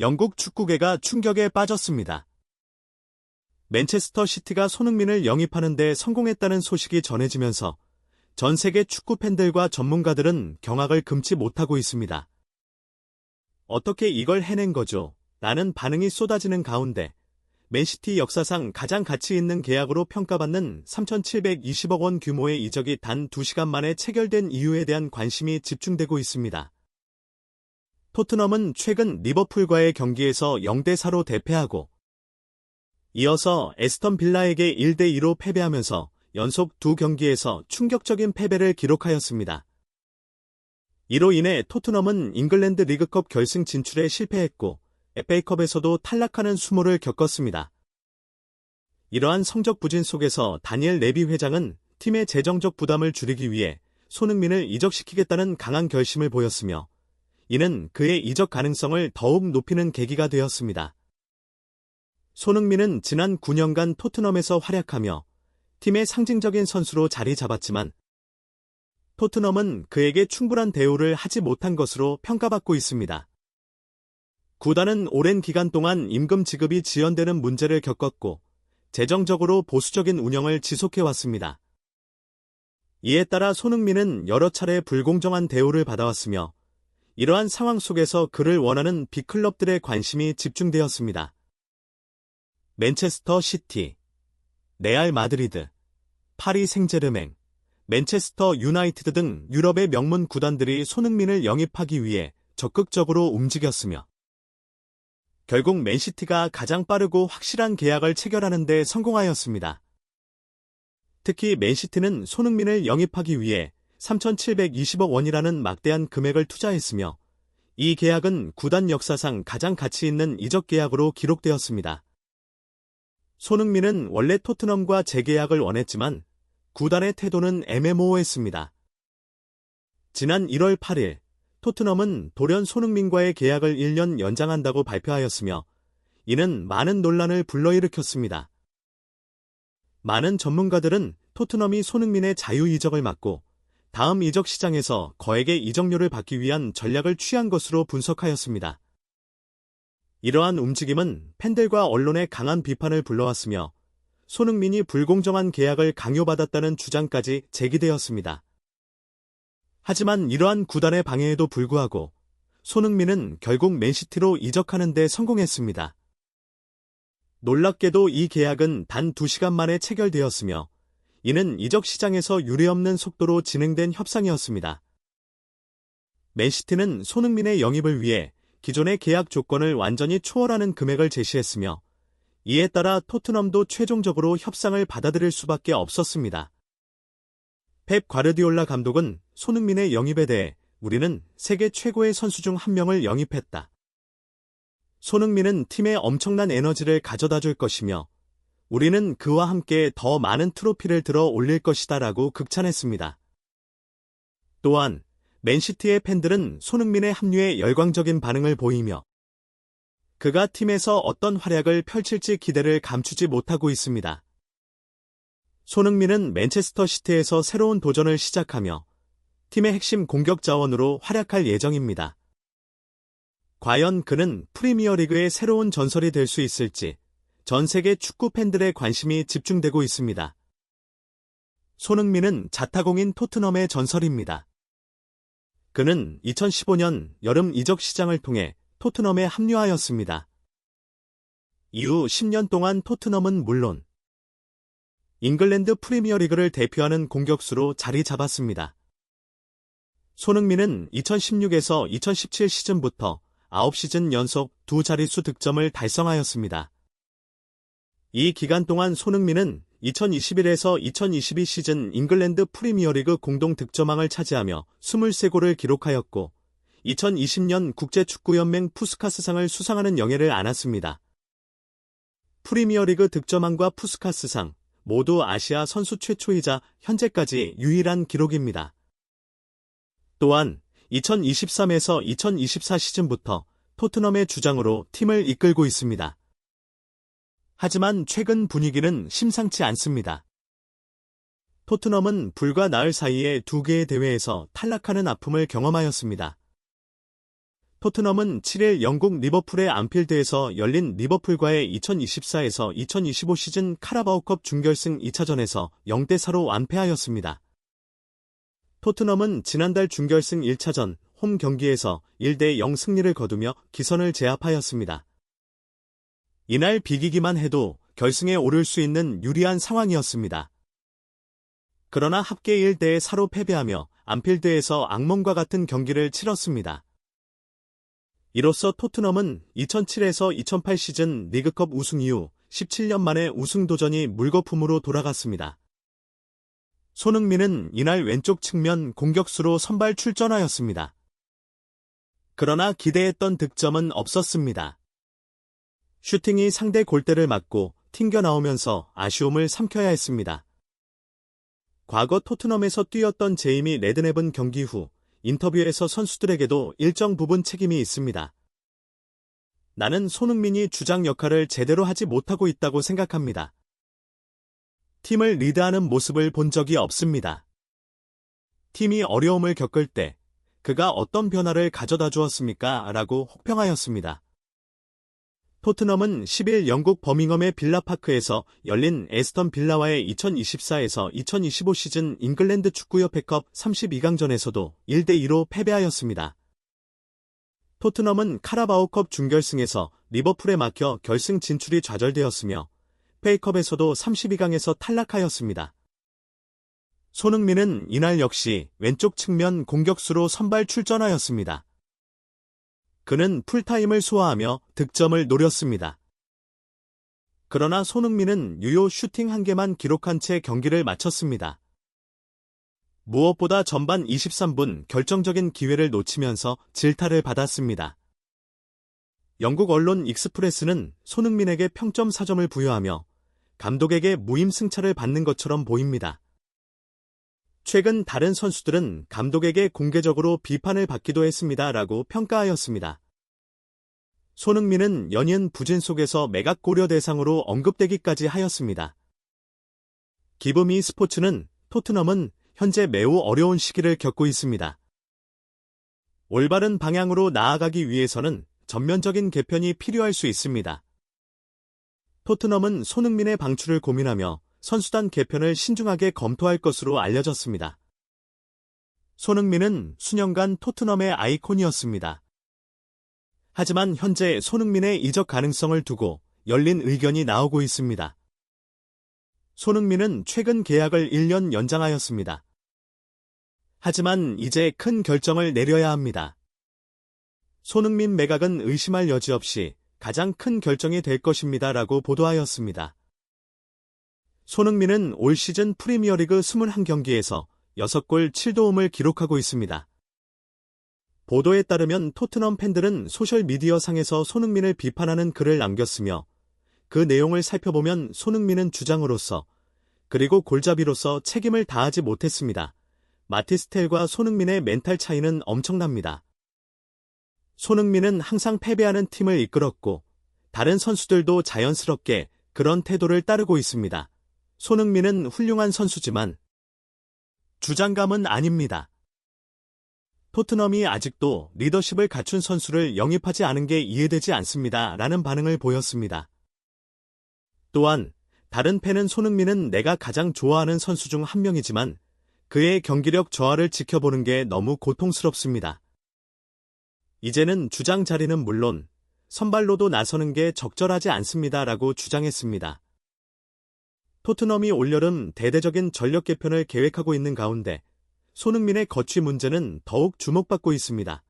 영국 축구계가 충격에 빠졌습니다. 맨체스터 시티가 손흥민을 영입하는 데 성공했다는 소식이 전해지면서 전 세계 축구 팬들과 전문가들은 경악을 금치 못하고 있습니다. 어떻게 이걸 해낸 거죠? 라는 반응이 쏟아지는 가운데 맨시티 역사상 가장 가치 있는 계약으로 평가받는 3,720억 원 규모의 이적이 단 2시간 만에 체결된 이유에 대한 관심이 집중되고 있습니다. 토트넘은 최근 리버풀과의 경기에서 0대4로 대패하고 이어서 에스턴 빌라에게 1대2로 패배하면서 연속 두 경기에서 충격적인 패배를 기록하였습니다. 이로 인해 토트넘은 잉글랜드 리그컵 결승 진출에 실패했고 FA컵에서도 탈락하는 수모를 겪었습니다. 이러한 성적 부진 속에서 다니엘 레비 회장은 팀의 재정적 부담을 줄이기 위해 손흥민을 이적시키겠다는 강한 결심을 보였으며 이는 그의 이적 가능성을 더욱 높이는 계기가 되었습니다. 손흥민은 지난 9년간 토트넘에서 활약하며 팀의 상징적인 선수로 자리 잡았지만 토트넘은 그에게 충분한 대우를 하지 못한 것으로 평가받고 있습니다. 구단은 오랜 기간 동안 임금 지급이 지연되는 문제를 겪었고 재정적으로 보수적인 운영을 지속해왔습니다. 이에 따라 손흥민은 여러 차례 불공정한 대우를 받아왔으며 이러한 상황 속에서 그를 원하는 빅클럽들의 관심이 집중되었습니다. 맨체스터 시티, 레알 마드리드, 파리 생제르맹, 맨체스터 유나이티드 등 유럽의 명문 구단들이 손흥민을 영입하기 위해 적극적으로 움직였으며 결국 맨시티가 가장 빠르고 확실한 계약을 체결하는 데 성공하였습니다. 특히 맨시티는 손흥민을 영입하기 위해 3,720억 원이라는 막대한 금액을 투자했으며 이 계약은 구단 역사상 가장 가치 있는 이적 계약으로 기록되었습니다. 손흥민은 원래 토트넘과 재계약을 원했지만 구단의 태도는 애매모호했습니다. 지난 1월 8일 토트넘은 돌연 손흥민과의 계약을 1년 연장한다고 발표하였으며 이는 많은 논란을 불러일으켰습니다. 많은 전문가들은 토트넘이 손흥민의 자유 이적을 막고 다음 이적 시장에서 거액의 이적료를 받기 위한 전략을 취한 것으로 분석하였습니다. 이러한 움직임은 팬들과 언론의 강한 비판을 불러왔으며 손흥민이 불공정한 계약을 강요받았다는 주장까지 제기되었습니다. 하지만 이러한 구단의 방해에도 불구하고 손흥민은 결국 맨시티로 이적하는 데 성공했습니다. 놀랍게도 이 계약은 단 2시간 만에 체결되었으며 이는 이적 시장에서 유례없는 속도로 진행된 협상이었습니다. 맨시티는 손흥민의 영입을 위해 기존의 계약 조건을 완전히 초월하는 금액을 제시했으며 이에 따라 토트넘도 최종적으로 협상을 받아들일 수밖에 없었습니다. 펩 과르디올라 감독은 손흥민의 영입에 대해 우리는 세계 최고의 선수 중 한 명을 영입했다. 손흥민은 팀에 엄청난 에너지를 가져다 줄 것이며 우리는 그와 함께 더 많은 트로피를 들어 올릴 것이다 라고 극찬했습니다. 또한 맨시티의 팬들은 손흥민의 합류에 열광적인 반응을 보이며 그가 팀에서 어떤 활약을 펼칠지 기대를 감추지 못하고 있습니다. 손흥민은 맨체스터 시티에서 새로운 도전을 시작하며 팀의 핵심 공격 자원으로 활약할 예정입니다. 과연 그는 프리미어리그의 새로운 전설이 될 수 있을지 전 세계 축구 팬들의 관심이 집중되고 있습니다. 손흥민은 자타공인 토트넘의 전설입니다. 그는 2015년 여름 이적 시장을 통해 토트넘에 합류하였습니다. 이후 10년 동안 토트넘은 물론 잉글랜드 프리미어리그를 대표하는 공격수로 자리 잡았습니다. 손흥민은 2016에서 2017 시즌부터 9시즌 연속 두 자릿수 득점을 달성하였습니다. 이 기간 동안 손흥민은 2021에서 2022 시즌 잉글랜드 프리미어리그 공동 득점왕을 차지하며 23골을 기록하였고 2020년 국제축구연맹 푸스카스상을 수상하는 영예를 안았습니다. 프리미어리그 득점왕과 푸스카스상, 모두 아시아 선수 최초이자 현재까지 유일한 기록입니다. 또한 2023에서 2024 시즌부터 토트넘의 주장으로 팀을 이끌고 있습니다. 하지만 최근 분위기는 심상치 않습니다. 토트넘은 불과 나흘 사이에 두 개의 대회에서 탈락하는 아픔을 경험하였습니다. 토트넘은 7일 영국 리버풀의 안필드에서 열린 리버풀과의 2024에서 2025 시즌 카라바오컵 준결승 2차전에서 0대4로 완패하였습니다. 토트넘은 지난달 준결승 1차전 홈 경기에서 1대0 승리를 거두며 기선을 제압하였습니다. 이날 비기기만 해도 결승에 오를 수 있는 유리한 상황이었습니다. 그러나 합계 1대 4로 패배하며 안필드에서 악몽과 같은 경기를 치렀습니다. 이로써 토트넘은 2007에서 2008 시즌 리그컵 우승 이후 17년 만에 우승 도전이 물거품으로 돌아갔습니다. 손흥민은 이날 왼쪽 측면 공격수로 선발 출전하였습니다. 그러나 기대했던 득점은 없었습니다. 슈팅이 상대 골대를 맞고 튕겨 나오면서 아쉬움을 삼켜야 했습니다. 과거 토트넘에서 뛰었던 제이미 레드넵은 경기 후 인터뷰에서 선수들에게도 일정 부분 책임이 있습니다. 나는 손흥민이 주장 역할을 제대로 하지 못하고 있다고 생각합니다. 팀을 리드하는 모습을 본 적이 없습니다. 팀이 어려움을 겪을 때 그가 어떤 변화를 가져다 주었습니까? 라고 혹평하였습니다. 토트넘은 10일 영국 버밍엄의 빌라파크에서 열린 에스턴 빌라와의 2024에서 2025 시즌 잉글랜드 축구협회컵 32강전에서도 1대2로 패배하였습니다. 토트넘은 카라바오컵 준결승에서 리버풀에 막혀 결승 진출이 좌절되었으며 페이컵에서도 32강에서 탈락하였습니다. 손흥민은 이날 역시 왼쪽 측면 공격수로 선발 출전하였습니다. 그는 풀타임을 소화하며 득점을 노렸습니다. 그러나 손흥민은 유효 슈팅 한 개만 기록한 채 경기를 마쳤습니다. 무엇보다 전반 23분 결정적인 기회를 놓치면서 질타를 받았습니다. 영국 언론 익스프레스는 손흥민에게 평점 4점을 부여하며 감독에게 무임 승차를 받는 것처럼 보입니다. 최근 다른 선수들은 감독에게 공개적으로 비판을 받기도 했습니다. 라고 평가하였습니다. 손흥민은 연인 부진 속에서 매각 고려 대상으로 언급되기까지 하였습니다. 기브미 스포츠는 토트넘은 현재 매우 어려운 시기를 겪고 있습니다. 올바른 방향으로 나아가기 위해서는 전면적인 개편이 필요할 수 있습니다. 토트넘은 손흥민의 방출을 고민하며 선수단 개편을 신중하게 검토할 것으로 알려졌습니다. 손흥민은 수년간 토트넘의 아이콘이었습니다. 하지만 현재 손흥민의 이적 가능성을 두고 열린 의견이 나오고 있습니다. 손흥민은 최근 계약을 1년 연장하였습니다. 하지만 이제 큰 결정을 내려야 합니다. 손흥민 매각은 의심할 여지 없이 가장 큰 결정이 될 것입니다. 라고 보도하였습니다. 손흥민은 올 시즌 프리미어리그 21경기에서 6골 7도움을 기록하고 있습니다. 보도에 따르면 토트넘 팬들은 소셜미디어 상에서 손흥민을 비판하는 글을 남겼으며 그 내용을 살펴보면 손흥민은 주장으로서 그리고 골잡이로서 책임을 다하지 못했습니다. 마티스텔과 손흥민의 멘탈 차이는 엄청납니다. 손흥민은 항상 패배하는 팀을 이끌었고 다른 선수들도 자연스럽게 그런 태도를 따르고 있습니다. 손흥민은 훌륭한 선수지만 주장감은 아닙니다. 토트넘이 아직도 리더십을 갖춘 선수를 영입하지 않은 게 이해되지 않습니다. 라는 반응을 보였습니다. 또한 다른 팬은 손흥민은 내가 가장 좋아하는 선수 중 한 명이지만 그의 경기력 저하를 지켜보는 게 너무 고통스럽습니다. 이제는 주장 자리는 물론 선발로도 나서는 게 적절하지 않습니다. 라고 주장했습니다. 토트넘이 올여름 대대적인 전력 개편을 계획하고 있는 가운데 손흥민의 거취 문제는 더욱 주목받고 있습니다.